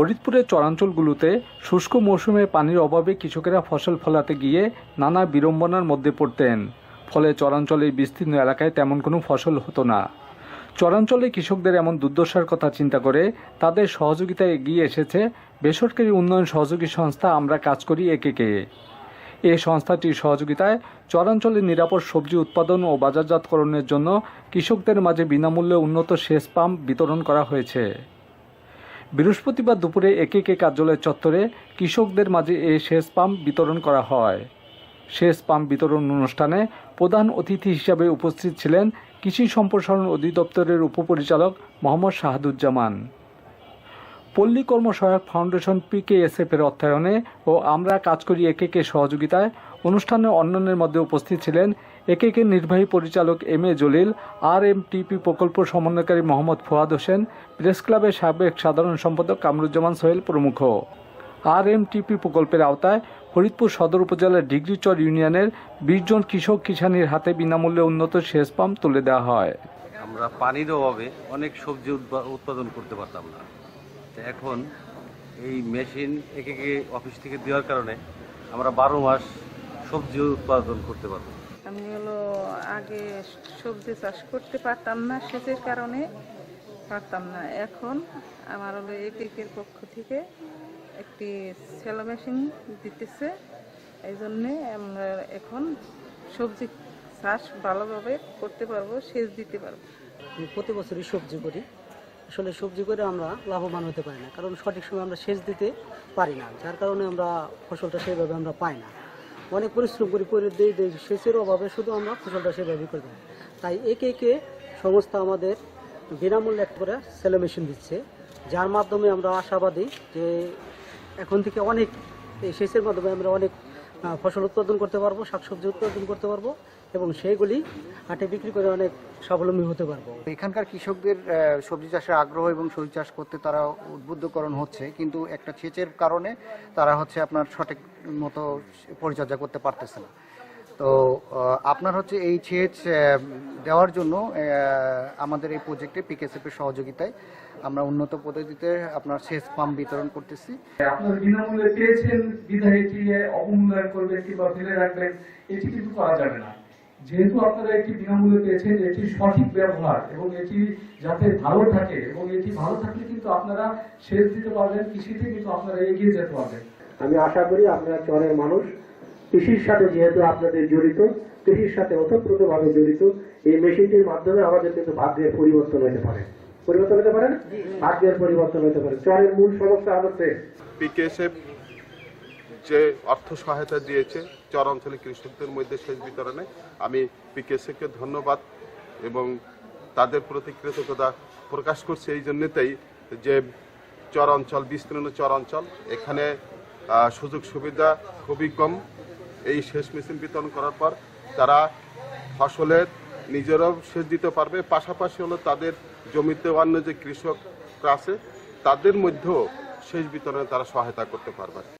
ফরিদপুরের চরাঞ্চলগুলোতে শুষ্ক মৌসুমে পানির অভাবে কৃষকেরা ফসল ফলাতে গিয়ে নানা বিড়ম্বনার মধ্যে পড়তেন। ফলে চরাঞ্চলের বিস্তীর্ণ এলাকায় তেমন কোনো ফসল হতো না। চরাঞ্চলে কৃষকদের এমন দুর্দশার কথা চিন্তা করে তাদের সহযোগিতায় এগিয়ে এসেছে বেসরকারি উন্নয়ন সহযোগী সংস্থা আমরা কাজ করি একেকে এ সংস্থাটির সহযোগিতায় চরাঞ্চলে নিরাপদ সবজি উৎপাদন ও বাজারজাতকরণের জন্য কৃষকদের মাঝে বিনামূল্যে উন্নত সেচ পাম্প বিতরণ করা হয়েছে। বৃহস্পতিবার দুপুরে একেকে কার্যালয়ের চত্বরে কৃষকদের মাঝে এই সেচ পাম্প বিতরণ করা হয়। সেচ পাম্প বিতরণ অনুষ্ঠানে প্রধান অতিথি হিসাবে উপস্থিত ছিলেন কৃষি সম্প্রসারণ অধিদপ্তরের উপপরিচালক মোহাম্মদ শাহাদুজ্জামান। পল্লী কর্ম সহায়ক ফাউন্ডেশন পিকেএসএফ এর অর্থায়নে ও আমরা কাজ করি একেকে সহযোগিতায় অনুষ্ঠানে অন্যান্যের মধ্যে উপস্থিত ছিলেন একেকে নির্বাহী পরিচালক এম এ জলিল আর এম টিপি প্রকল্প সমন্বয়কারী মোহাম্মদ ফুয়াদ হোসেন, প্রেস ক্লাবের সাবেক সাধারণ সম্পাদক কামরুজ্জামান সোহেল প্রমুখ। আর এম টিপি প্রকল্পের আওতায় ফরিদপুর সদর উপজেলার ডিগ্রিচর ইউনিয়নের বিশ জন কৃষক কিষানির হাতে বিনামূল্যে উন্নত সেচ পাম্প তুলে দেওয়া হয়। আমরা পানির অভাবে অনেক সবজি উৎপাদন করতে পারতাম না। এখন এই মেশিন একে অফিস থেকে দেওয়ার কারণে আমরা বারো মাস সবজি উৎপাদন করতে পারব। আমি হলো আগে সবজি চাষ করতে পারতাম না সেচের কারণে পারতাম না। এখন আমার হলো একের পক্ষ থেকে একটি সেলো মেশিন দিতেছে। এই জন্যে আমরা এখন সবজি চাষ ভালোভাবে করতে পারব সেচ দিতে পারব। আমি প্রতি বছরই সবজি করি। আসলে সবজি করে আমরা লাভবান হতে পারি না কারণ সঠিক সময় আমরা সেচ দিতে পারি না যার কারণে আমরা ফসলটা সেভাবে আমরা পাই না। অনেক পরিশ্রম করি দিয়ে দিই সেচের অভাবে শুধু আমরা ফসলটা সেভাবে করে দিই তাই একে একে সংস্থা আমাদের বিনামূল্যে এক করে সেলো মেশিন দিচ্ছে, যার মাধ্যমে আমরা আশাবাদী যে এখন থেকে অনেক এই সেচের মাধ্যমে আমরা অনেক ফসল উৎপাদন করতে পারব, শাকসবজি উৎপাদন করতে পারব এবং সেইগুলি হাটে বিক্রি করে অনেক স্বাবলম্বী হতে পারব। এখানকার কৃষকদের সবজি চাষের আগ্রহ এবং সবজি চাষ করতে তারা উদ্বুদ্ধকরণ হচ্ছে, কিন্তু একটা সেচের কারণে তারা হচ্ছে আপনার সঠিক মতো পরিচর্যা করতে পারতেছে না। তো আপনার হচ্ছে এই সেচ দেওয়ার জন্য আমাদের এই প্রজেক্টে পিকেসএফ এর সহযোগিতায় আমরা উন্নত পদ্ধতিতে আপনার সেচ পাম্প বিতরণ করতেছি। আপনারা বিনামূল্যে পেয়েছেন বিধায় এটি অবমূল্যায়ন করবেন কিংবা ফেলে রাখবেন এটি কিন্তু করা যাবে না। যেহেতু আপনারা এটি বিনামূল্যে পেয়েছেন এটি সঠিক ব্যবহার এবং এটি যাতে ভালো থাকে এবং এটি ভালো থাকলে কিন্তু আপনারা সেচ দিতে পারবেন কৃষিতে কিন্তু আপনারা এগিয়ে যেতে পারবেন। আমি আশা করি আপনারা চরের মানুষ। কৃষির সাথে যেহেতু আপনাদের জড়িত কৃষির সাথে ওতপ্রোতভাবে জড়িত এই মেশিনটির মাধ্যমে আমাদের কিন্তু ভাগ্যের পরিবর্তন হতে পারে পরিবর্তন হতে পারে না? ভাগ্যের পরিবর্তন হতে পারে চরের মূল সমস্যা হলো সেচ। পিকেএসএফ যে অর্থ সহায়তা দিয়েছে চর অঞ্চলে কৃষকদের মধ্যে সেচ বিতরণে আমি পিকেএসএফকে ধন্যবাদ এবং তাদের প্রতি কৃতজ্ঞতা প্রকাশ করছি এই জন্যতেই যে চর অঞ্চল বিস্তীর্ণ চর অঞ্চল এখানে আহ, সুযোগ সুবিধা খুবই কম এই শেষ মেশিন বিতরণ করার পর তারা ফসলের নিজেরাও সেচ দিতে পারবে। পাশাপাশি হলো তাদের জমিতে অন্য যে কৃষকরা আছে, তাদের মধ্যেও সেচ বিতরণে তারা সহায়তা করতে পারবে।